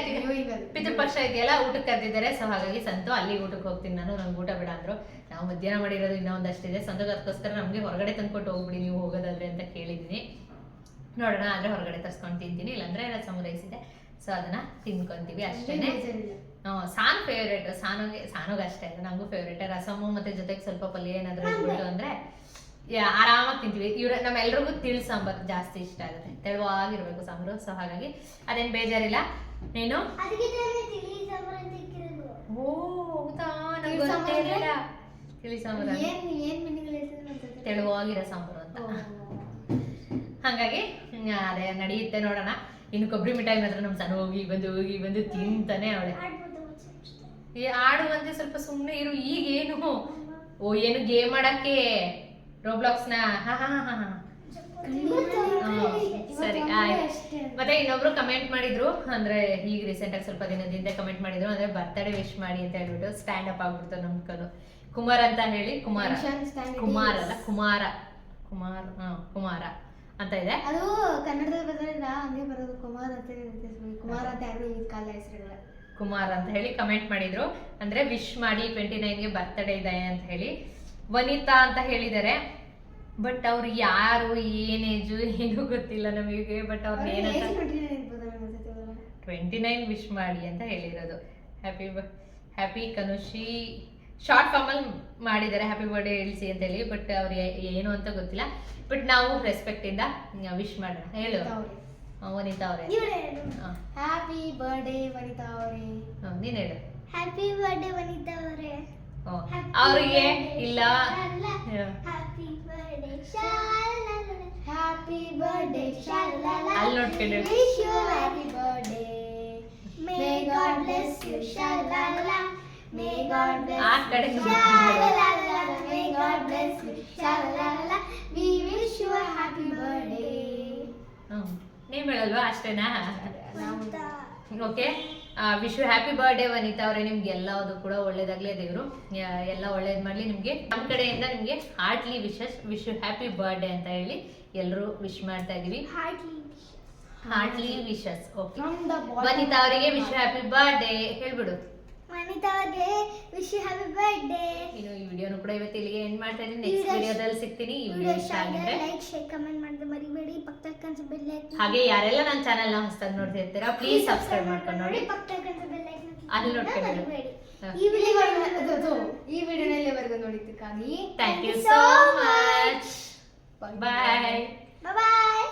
ಪಿತೃಪಕ್ಷ ಇದೆಯಲ್ಲ ಊಟಕ್ಕೆ ಕರೆದಿದ್ದಾರೆ. ಸೊ ಹಾಗಾಗಿ ಸಂತು ಅಲ್ಲಿ ಊಟಕ್ಕೆ ಹೋಗ್ತೀನಿ ನಾನು ನಂಗೆ ಊಟ ಬೇಡ ಅಂದ್ರು. ನಾವು ಮಧ್ಯಾಹ್ನ ಮಾಡಿರೋದು ಇನ್ನೂ ಒಂದಷ್ಟಿದೆ ಸಂತೋಗ ಅದಕ್ಕೋಸ್ಕರ ನಮಗೆ ಹೊರಗಡೆ ತಂದ್ಕೊಟ್ಟು ಹೋಗ್ಬಿಡಿ ನೀವು ಹೋಗೋದಾದ್ರೆ ಅಂತ ಕೇಳಿದ್ದೀನಿ. ನೋಡೋಣ ಆದ್ರೆ ಹೊರಗಡೆ ತರ್ಸ್ಕೊಂಡು ತಿಂತೀನಿ ಇಲ್ಲಾಂದ್ರೆ ರಸಮ್ ಸಂಗ್ರಹಿಸಿದೆ ಇದೆ. ಸೊ ಅದನ್ನ ತಿನ್ಕೊಂತೀವಿ ಅಷ್ಟೇನೆ. ಸಾನ್ ಫೇವ್ರೇಟ್ ಸಾನೋಗೆ ಸಾನೋಗ ಅಷ್ಟೇ ನಂಗೂ ಫೇವ್ರೇಟ್ ರಸಮು ಮತ್ತೆ ಜೊತೆಗೆ ಸ್ವಲ್ಪ ಪಲ್ಯ ಏನಾದ್ರು ಇಟ್ಬಿಟ್ಟು ಅಂದ್ರೆ ಯಾ- ಆರಾಮಾಗಿ ತಿಂತೀವಿ. ಇವ್ರ ನಮ್ಮೆಲ್ರಿಗೂ ತಿಳಿ ಸಾಂಬಾರ್ ಜಾಸ್ತಿ ಇಷ್ಟ ಆಗುತ್ತೆ. ತೆಳುವಾಗಿರ್ಬೇಕು ಸಾಂಬಾರು ಸೊ ಹಾಗಾಗಿ ಅದೇನ್ ಬೇಜಾರಿಲ್ಲ. ನೀನು?
ತಿಳಿ ಸಾಂಬಾರ್
ಓ ಹೌದಾ?
ತಿಳಿ
ತೆಳುವಾಗಿರೋ ಸಾಂಬಾರು ಅಂತ. ಹಾಗಾಗಿ ಅದೇ ನಡೆಯುತ್ತೆ ನೋಡೋಣ. ಇನ್ನು ಕೊಬ್ಬರಿ ಮಿಠಾಯಿ ಮಾತ್ರ ನಮ್ಮ ಸಣ್ಣ ಹೋಗಿ ಬಂದು ಹೋಗಿ ಬಂದು ತಿಂತಾನೆ ಅವಳೆ.
ಆಡು ಅಂದ್ರೆ
ಈ ಆಡುವಂತೆ ಸ್ವಲ್ಪ ಸುಮ್ಮನೆ ಇರು ಈಗ ಏನು ಓ ಏನು ಗೇಮ್ ಆಡಕ್ಕೆ? ರೋಬ್ಲಾಕ್ಸ್ನ ಹಾ ಹಾ ಹಾ ಹಾ ಸರಿ ಆಯ್ತು. ಮತ್ತೆ ಇನ್ನೊಬ್ರು ಕಮೆಂಟ್ ಮಾಡಿದ್ರು. ಅಂದ್ರೆ ಈಗ ರೀಸೆಂಟ್ ಆಗಿ ಸ್ವಲ್ಪ ದಿನದಿಂದ ಕಮೆಂಟ್ ಮಾಡಿದ್ರು. ಅಂದ್ರೆ ಬರ್ತ್ಡೇ ವಿಶ್ ಮಾಡಿ ಅಂತ ಹೇಳ್ಬಿಟ್ಟು ಸ್ಟ್ಯಾಂಡ್ ಅಪ್ ಆಗ್ಬಿಡ್ತು ನಮ್ ಕನು. ಕುಮಾರ್ ಅಂತ ಹೇಳಿ ಕುಮಾರ. ಕುಮಾರ್ ಅಲ್ಲ ಕುಮಾರ. ಕುಮಾರ್ ಹಾ ಕುಮಾರ. ಅಂತ ಇದೆ?
ಅದು ಕನ್ನಡದಲ್ಲಿ ಬರೋದ್ರಿಂದ ಹಂಗೆ ಬರೋದು ಕುಮಾರ್ ಅಂತ. ಕುಮಾರ್ ಅಂತ ಯಾರು ಈ ಕಾಲ ಹೆಸರುಗಳ.
ಕುಮಾರ್ ಅಂತ ಹೇಳಿ ಕಮೆಂಟ್ ಮಾಡಿದ್ರು. ಅಂದ್ರೆ ವಿಶ್ ಮಾಡಿ ಟ್ವೆಂಟಿ ನೈನ್ಗೆ ಬರ್ತ್ಡೇ ಇದೆ ಅಂತ ಹೇಳಿ. ವನಿತಾ ಅಂತ ಹೇಳಿದ್ದಾರೆ. ಬಟ್ ಅವ್ರು ಯಾರು ಏನ್ ಏಜು ಏನೂ ಗೊತ್ತಿಲ್ಲ ನಮಗೆ. ಬಟ್ ಅವ್ರು ಏನಂತ ಟ್ವೆಂಟಿ ನೈನ್ ವಿಶ್ ಮಾಡಿ ಅಂತ ಹೇಳಿರೋದು. Happy happy ಕನುಷಿ. ಶಾರ್ಟ್ ಫಾರ್ಮಲ್ಲಿ ಮಾಡಿದ್ದಾರೆ ಹ್ಯಾಪಿ ಬರ್ಡೇ ಹೇಳಿಸಿ ಅಂತ ಹೇಳಿ ಬಟ್ ಅವ್ರು ಏನು ಅಂತ ಗೊತ್ತಿಲ್ಲ. ಬಟ್ ನಾವು ರೆಸ್ಪೆಕ್ಟ್ ಇಂದ ವಿಶ್ ಮಾಡೋಣ. ಹೇಳು. ವನಿತಾ ಅವರೇ.
ಹ್ಯಾಪಿ ಬರ್ಡೇ ವನಿತಾ ಅವರೇ.
ನೀನ್ ಹೇಳು.
ಹ್ಯಾಪಿ ಬರ್ಡೇ ವನಿತಾ ಅವರೇ.
ಅವ್ರಿಗೆ ಇಲ್ಲ.
ಹ್ಯಾಪಿ ಬರ್ಡೇ
ಹ್ಯಾಪಿ ಬರ್ಡೇ
ಅಲ್ಲಿ ನೋಡ್ಕೊಂಡು.
Wish you happy birthday
may God bless you, shalala. May God bless you,
ಕಡೆ
shalala. May God bless you, shalala. We wish you a happy birthday.
ಹೇಳಲ್ವಾ ಅಷ್ಟೇನಾ. Okay wish you happy birthday Vanitha ಅವರೇ. ನಿಮ್ಗೆ ಎಲ್ಲದು ಕೂಡ ಒಳ್ಳೇದಾಗ್ಲೇ ದೇವರು. ಎಲ್ಲ ಒಳ್ಳೇದ್ ಮಾಡ್ಲಿ ನಿಮ್ಗೆ. ನಮ್ಮ ಕಡೆಯಿಂದ ನಿಮ್ಗೆ heartly wishes wish you happy birthday ಅಂತ ಹೇಳಿ ಎಲ್ಲರೂ ವಿಶ್ ಮಾಡ್ತಾ ಇದೀವಿ. ಹಾರ್ಟ್ಲಿ ವಿಶಸ್ ಓಕೆ ವನಿತಾ ಅವರಿಗೆ ವಿಶ್ ಹ್ಯಾಪಿ ಬರ್ಡೇ ಹೇಳ್ಬಿಡು.
ಮನಿತಾಗೆ ವಿಶ್ ಹ್ಯಾಪಿ ಬರ್ತ್ಡೇ
ಇನ್ನು ಈ ವಿಡಿಯೋನು ಕೂಡ ಇವತ್ತು ಇಲ್ಲಿಗೆ ಎಂಡ್ ಮಾಡ್ತಾ ನೆಕ್ಸ್ಟ್ ವಿಡಿಯೋದಲ್ಲಿ ಸಿಗ್ತೀನಿ. ಈ ವಿಡಿಯೋ ಇಷ್ಟ ಆಗಿದ್ರೆ
ಲೈಕ್ ಶೇರ್ ಕಮೆಂಟ್ ಮಾಡಿದ್ರೆ ಮರಿಬೇಡಿ. ಪಕ್ಕದ ಕನ್ಸ ಬೆಲ್ ಲೈಕ್
ಹಾಗೆ ಯಾರೆಲ್ಲ ನನ್ನ ಚಾನೆಲ್ನ ಹೊಸದಾಗಿ ನೋಡ್ತಿರ್ತೀರಾ ಪ್ಲೀಸ್ ಸಬ್ಸ್ಕ್ರೈಬ್ ಮಾಡ್ಕೊಂಡು ನೋಡಿ.
ಪಕ್ಕದ ಕನ್ಸ ಬೆಲ್ ಲೈಕ್
ಅಲ್ಲಿ ನೋಡ್ಕೊಂಡು
ಈ ವಿಡಿಯೋ ಈ ವಿಡಿಯೋನಲ್ಲಿ ವರೆಗೂ ನೋಡಿದ್ದಕ್ಕಾಗಿ
thank you
so much
bye bye bye